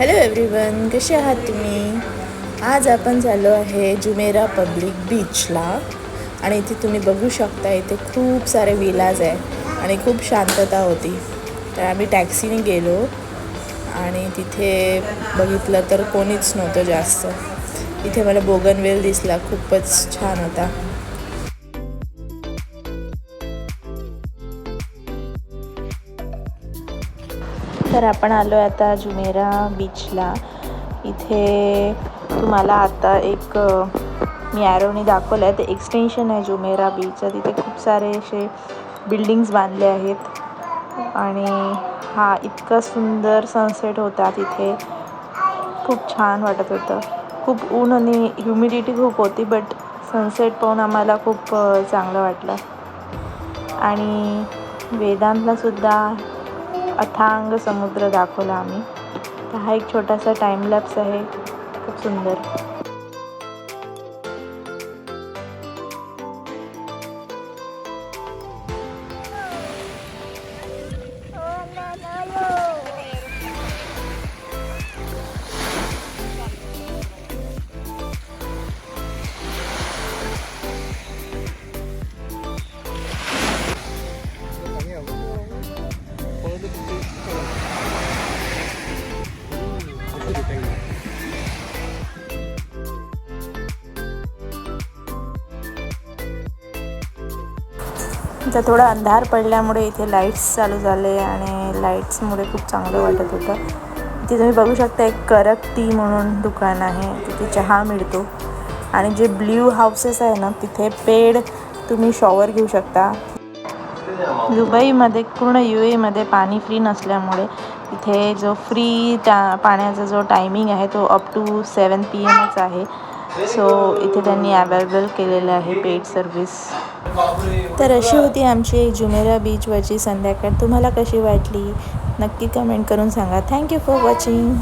Hello everyone कसे आहात तुम्ही? आज आपण झालो आहे जुमेरा पब्लिक बीचला आणि इथे तुम्ही बघू शकता इथे खूप सारे विलाज आहे आणि खूप शांतता होती. तर आम्ही टॅक्सीने गेलो आणि तिथे बघितलं तर कोणीच नव्हतं जास्त. इथे मला बोगनवेल दिसला खूपच छान होता. तर आपण आलो आहे आता जुमेरा बीचला इथे तुम्हाला आता एक मी ॲरोनी दाखवलं आहे. ते एक्सटेन्शन आहे जुमेरा बीचचं तिथे खूप सारे असे बिल्डिंग्स बांधले आहेत. आणि हा इतका सुंदर सनसेट होता तिथे. खूप छान वाटत होतं. खूप ऊन आणि ह्युमिडिटी खूप होती बट सनसेट पाहून आम्हाला खूप चांगलं वाटलं. आणि वेदांतला सुद्धा अथांग समुद्र दाखवला आम्ही. तर हा एक छोटासा टाईमलॅप्स आहे. खूप सुंदर. तर थोडा अंधार पडल्यामुळे इथे लाईट्स चालू झाले आणि लाईट्समुळे खूप चांगलं वाटत होतं. इथे तुम्ही बघू शकता एक करक टी म्हणून दुकान आहे. तिथे चहा मिळतो. आणि जे ब्ल्यू हाऊसेस आहे ना तिथे पेड तुम्ही शॉवर घेऊ शकता. दुबईमध्ये पूर्ण यू एमध्ये पाणी फ्री नसल्यामुळे इथे जो फ्री त्या पाण्याचा जो टायमिंग आहे तो अप टू सेवन पी एमच आहे. सो इथे त्यांनी अवेलेबल केलेलं आहे पेड सर्विस तर अशी होती आमची जुमेरा बीचवरची संध्याकाळ. तुम्हाला कशी वाटली? नक्की कमेंट करून सांगा. Thank you for watching